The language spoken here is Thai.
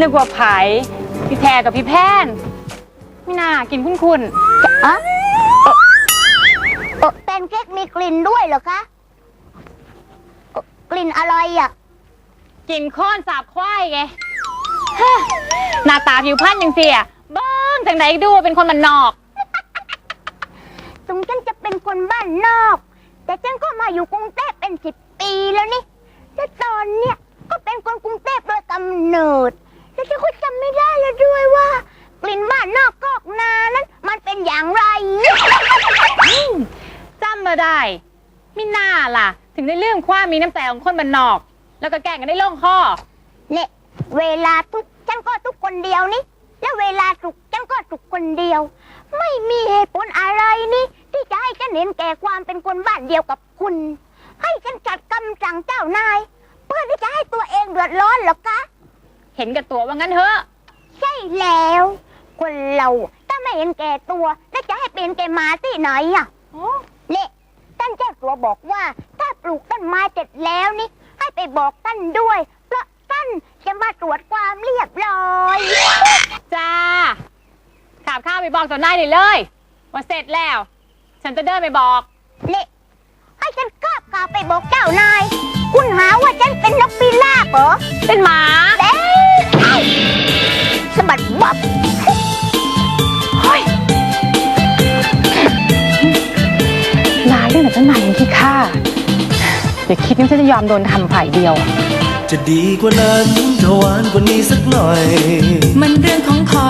นึกว่าไผพี่แทกับพี่แพนไม่น่ากินคุ้นคุณอะเอ่อแพนเค้กมีกลิ่นด้วยเหรอคะเอ่อกลิ่นอะไรอะกินข้อนสาบควายไงฮะหน้าตาผิวพรรณยังเสียเบ้งจังไหนดูว่าเป็นคนมันนอกถึงฉันจะเป็นคนบ้านนอก แต่ฉันก็มาอยู่กรุงเทพเป็นสิบปีแล้วนี่แต่ตอนเนี้ยก็เป็นคนกรุงเทพโดยกำเนิด แล้วฉันก็จำไม่ได้แล้วด้วยว่า กลิ่นบ้านนอกกอกนานั้น มันเป็นอย่างไร จำมาได้มิน่าล่ะ ถึงได้ลืมความมีน้ำใจของคนมันนอก แล้วก็แกล้งกันได้ล่งคอเนี่ยเวลาทุกข์ฉันก็ทุกข์คนเดียวนี่ แล้วเวลาสุขฉันก็สุขคนเดียว ไม่มีเหตุผลอะไรนี่ ที่จะให้ฉันเห็นแก่ความเป็นคนบ้านเดียวกับคุณ ให้ฉันจัดคำสั่งเจ้านาย เพื่อที่จะให้ตัวเองเดือดร้อนเหรอคะ เห็นกับตัวว่างั้นเถอะ ใช่แล้ว คนเราถ้าไม่เห็นแก่ตัวแล้วจะให้เป็นแก่หมาที่ไหนอะเนี่ยท่านเจ้าตัวบอกว่า ถ้าปลูกต้นไม้เสร็จแล้วนี่ ให้ไปบอกท่านด้วย เพราะท่านจะมาตรวจความเรียบร้อยจ้าขับข้าวไปบอกเจ้านายได้เลยว่าเสร็จแล้ว ฉันจะเดินไปบอกเนี่ยให้ฉันกราบกราบไปบอกเจ้านาย คุณหาว่าฉันเป็นนกพิราบเหรอเป็นหมา รื่องไหนเจ้านายยังที่ฆ่าอย่าคิดว่าฉันจะยอมโดนทำฝ่ายเดียว จะดีกว่านั้นถ้าหวานกว่านี้สักหน่อย มันเรื่องของคอ